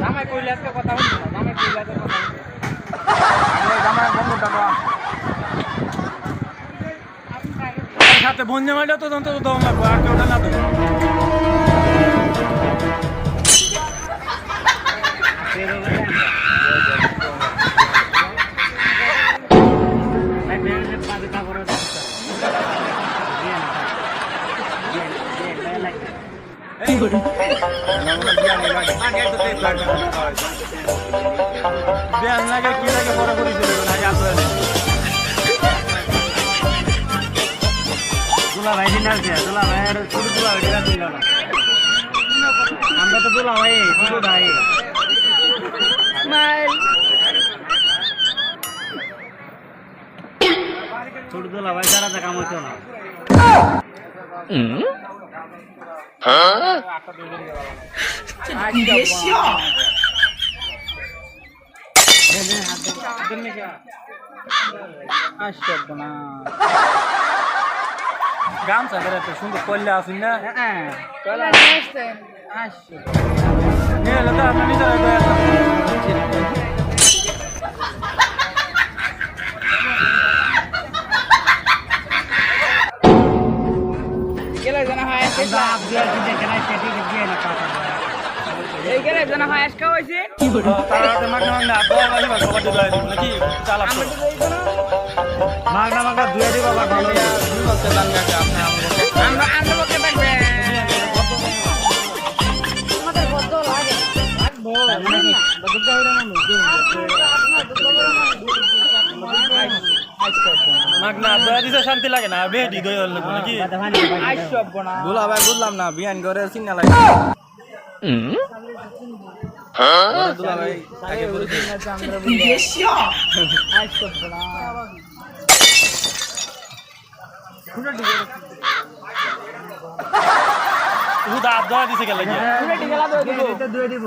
জামাই কইলে কথা জামাই কইলে কথা সাথে বন্ধু মাইলে তো দম লাগবে, আর কেউ না তো। বিয়ান লাগে কি লাগে বড় করে গেল আজ আসলে দুলা ভাই দিন আছে দুলা না আমরা তো দুলা ভাই ভাই দুলা ভাই সারা টাকা মতো না। গামছা ধরে এত সুন্দর করলে আসুন না নিয়ে এলে মাগনা মাগনা হাত ধোয়া লাগবে, সবার দিয়ে ধোয়া দিব, নাকি? চালাক তো। মাগনা মাগনা দুয়া দিব বাবা ভালো মাগনা ধোয়া শান্তি লাগে না বেডি দই হল নাকি? দুলা ভাই বুঝলাম না বিয়ান করে চিন্তা লাগে। ধোয়া দিছে গেলে দুয়া দিব।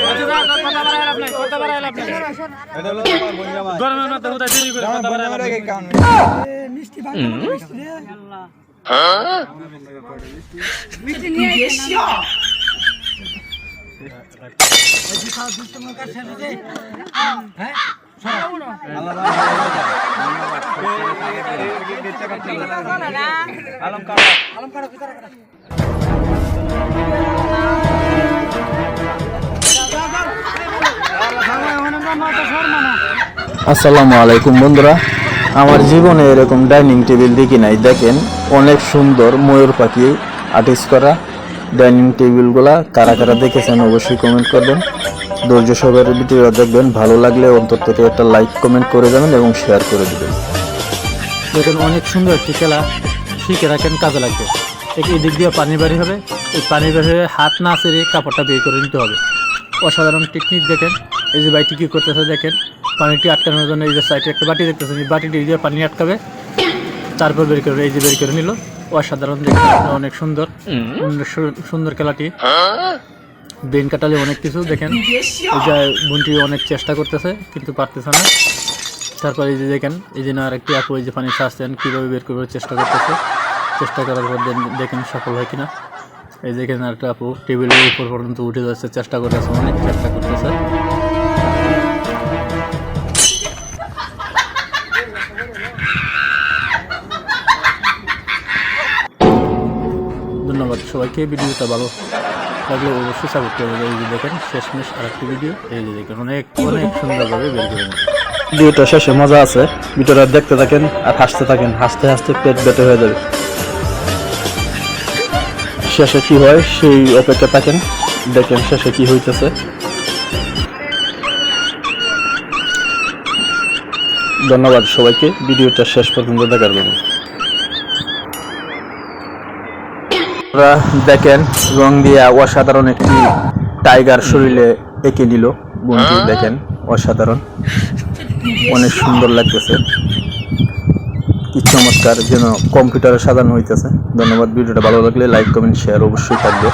শুরু হয়েছে গরমের মধ্যে আসসালামু আলাইকুম, বন্ধুরা। আমার জীবনে এরকম ডাইনিং টেবিল দেখি নাই। দেখেন, অনেক সুন্দর ময়ূর পাখি আর্টিস্ট করা ডাইনিং টেবিলগুলা। কারা কারা দেখেছেন অবশ্যই কমেন্ট করবেন। ধৈর্য সহকারে ভিডিওটা দেখবেন। ভালো লাগলে অন্তর থেকে একটা লাইক কমেন্ট করে যাবেন এবং শেয়ার করে দেবেন। দেখেন, অনেক সুন্দর একটি খেলা। শিখে রাখেন, কাজে লাগবে। এই দিক দিয়ে পানি বাড়ি হবে। এই পানি বাড়ি হয়ে হাত না ছেড়ে কাপড়টা বের করে নিতে হবে। অসাধারণ টেকনিক দেখেন। এই যে বাইটি কী করতেছে, দেখেন। পানিটি আটকানোর জন্য এই যে সাইডে একটা বাটি দেখতেছেন এই বাটিটি দিয়ে পানি আটকাবে। তারপর বের করে এই যে বের করে নিল। অসাধারণ দেখেন অনেক সুন্দর। সুন্দর খেলাটি। বেন কাটালে অনেক কিছু দেখেন। এই যে বোনটি অনেক চেষ্টা করতেছে কিন্তু পারতেছে না। তারপর এই যে দেখেন এই যে আর একটি আপু এই যে পানি ছাড়ছেন কীভাবে বের করবার চেষ্টা করতেছে। চেষ্টা করার পর দেখেন সফল হয় কিনা। এই দেখেন আর একটা আপু টেবিলের উপর পর্যন্ত উঠে যাচ্ছে চেষ্টা করতেছে অনেক। সবাইকে ভিডিওটা ভালো লাগলে অবশ্যই সাপোর্ট করবে এই যে দেখেন, শেষমেশ আর একটি ভিডিও এই যে দেখেন, অনেক অনেক সুন্দরভাবে বের করে ভিডিওটা শেষে মজা আছে। ভিডিওটা দেখতে থাকেন আর হাসতে থাকেন। হাসতে হাসতে পেট বেটে হয়ে যাবে। শেষে কি হয়, সেই অপেক্ষা থাকেন। দেখেন শেষে কি হইতেছে। ধন্যবাদ সবাইকে। ভিডিওটা শেষ পর্যন্ত দেখার জন্য। আপনারা দেখেন রং দিয়া অসাধারণ একটি টাইগার শরীরে এঁকে নিল। বন্ধু দেখেন অসাধারণ। অনেক সুন্দর লাগতেছে। কি চমৎকার যেন কম্পিউটারে সাজানো হইতেছে। ধন্যবাদ ভিডিওটা ভালো লাগলে লাইক কমেন্ট শেয়ার অবশ্যই থাকবে।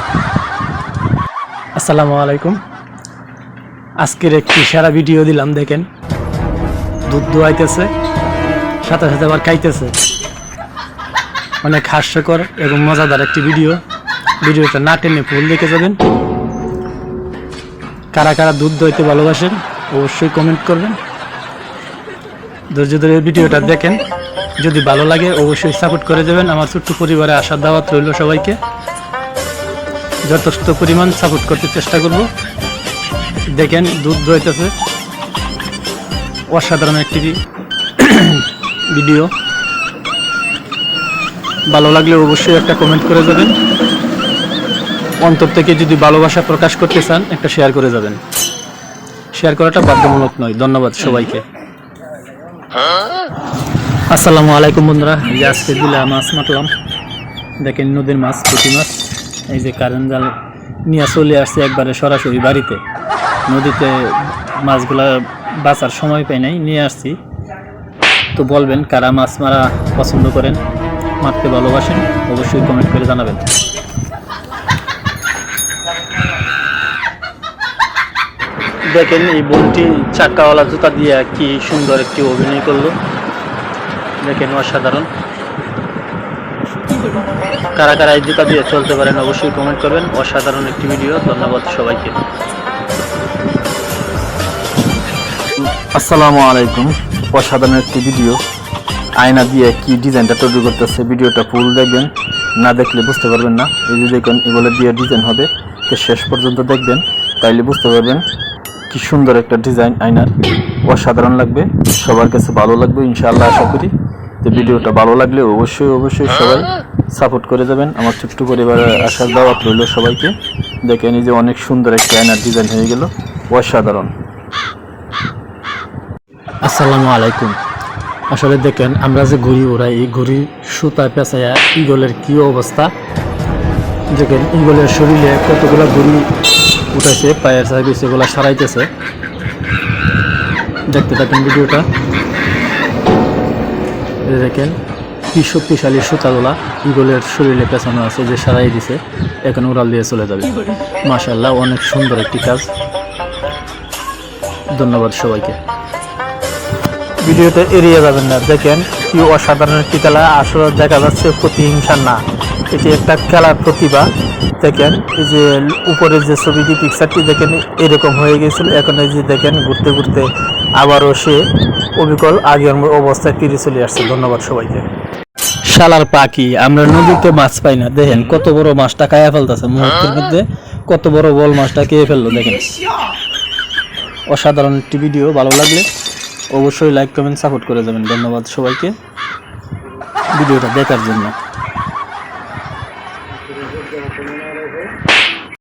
আসসালামু আলাইকুম। আজকের একটি সারা ভিডিও দিলাম দেখেন। দুধ দোয়াইতেছে সাথে সাথে আবার খাইতেছে। অনেক হাস্যকর এবং মজাদার একটি ভিডিও। ভিডিওটা না টেনে ফুল দেখে যাবেন। কারা কারা দুধ দইতে ভালোবাসেন, অবশ্যই কমেন্ট করবেন। ধৈর্য ধরে ভিডিওটা দেখেন। যদি ভালো লাগে, অবশ্যই সাপোর্ট করে দেবেন। আমার ছোট্ট পরিবারে আসার দাওয়াত রইল সবাইকে। যথেষ্ট পরিমাণ সাপোর্ট করতে চেষ্টা করব। দেখেন, দুধ দইতেছে। অসাধারণ একটি ভিডিও। ভালো লাগলে অবশ্যই একটা কমেন্ট করে যাবেন। অন্তর থেকে যদি ভালোবাসা প্রকাশ করতে চান, একটা শেয়ার করে যাবেন। শেয়ার করাটা বাধ্যমূলক নয়। ধন্যবাদ সবাইকে। আসসালামু আলাইকুম বন্ধুরা। যে আজকে দিলে মাছ মাতলাম দেখেন নদীর মাছ, পুঁটি মাছ। এই যে কারেন্ট জাল নিয়ে চলে আসছে একবারে সরাসরি বাড়িতে। নদীতে মাছগুলা বাঁচার সময় পাই নাই, নিয়ে আসছি। তো বলবেন কারা মাছ মারা পছন্দ করেন? মারতে ভালোবাসেন অবশ্যই কমেন্ট করে জানাবেন। দেখেন এই বোনটি চাকাওয়ালা জুতা দিয়ে কি সুন্দর একটি অভিনয় করল। দেখেন অসাধারণ। কারা কারা এই জুতা দিয়ে চলতে পারেন অবশ্যই কমেন্ট করবেন। অসাধারণ একটি ভিডিও ধন্যবাদ সবাইকে। আসসালামু আলাইকুম। অসাধারণ একটি ভিডিও আয়না দিয়ে কি ডিজাইনটা তৈরি করতেছে, ভিডিওটা ফুল দেখবেন। না দেখলে বুঝতে পারবেন না। এই যে দেখুন, এগুলো দিয়ে ডিজাইন হবে। তো শেষ পর্যন্ত দেখবেন, তাইলে বুঝতে পারবেন কি সুন্দর একটা ডিজাইন আয়নার অসাধারণ লাগবে, সবার কাছে ভালো লাগবে, ইনশাআল্লাহ আশা করি। তো ভিডিওটা ভালো লাগলে অবশ্যই অবশ্যই সবাই সাপোর্ট করে যাবেন। আমার ছোট্ট পরিবারের আসার দাওয়াত রইল সবাইকে। দেখেন, এই যে অনেক সুন্দর একটা আয়নার ডিজাইন হয়ে গেল। অসাধারণ। আসসালামু আলাইকুম। আসলে দেখেন, আমরা যে ঘুড়ি ওড়াই, এই ঘুড়ি সুতা পেঁচাইয়া ইগলের কি অবস্থা? দেখেন ইগলের শরীরে কতগুলো ঘুড়ি উঠেছে, পায়ের সার্ভিস এগুলো সারাইতেছে। দেখতে থাকেন ভিডিওটা। দেখেন, কি শক্তিশালী সুতাগুলা ইগলের শরীরে পেছানো আছে, যে সারাই দিছে, এখন উড়াল দিয়ে চলে যাবে। মাশাল্লাহ অনেক সুন্দর একটি কাজ। ধন্যবাদ সবাইকে। ভিডিওতে এড়িয়ে যাবেন না। দেখেন কি অসাধারণ একটি খেলা। আসলে দেখা যাচ্ছে প্রতিহিংসা না। এটি একটা খেলার প্রতিভা। দেখেন, এই যে উপরে যে ছবিটি পিকচারটি দেখেন, এরকম হয়ে গেছিল। এখন এই যে দেখেন, ঘুরতে ঘুরতে আবারও সে অবিকল আগের অবস্থায় ফিরে চলে আসছে। ধন্যবাদ সবাইকে। শালার পাখি, আমরা নদীতে মাছ পাই না। দেখেন, কত বড় মাছটা খাইয়া ফেলতেছে মুহূর্তের মধ্যে। কত বড় বল মাছটা খেয়ে ফেলল, দেখেন। অসাধারণ একটি ভিডিও ভালো লাগলে অবশ্যই লাইক কমেন্ট সাপোর্ট করে যাবেন ধন্যবাদ সবাইকে। ভিডিওটা দেখার জন্য।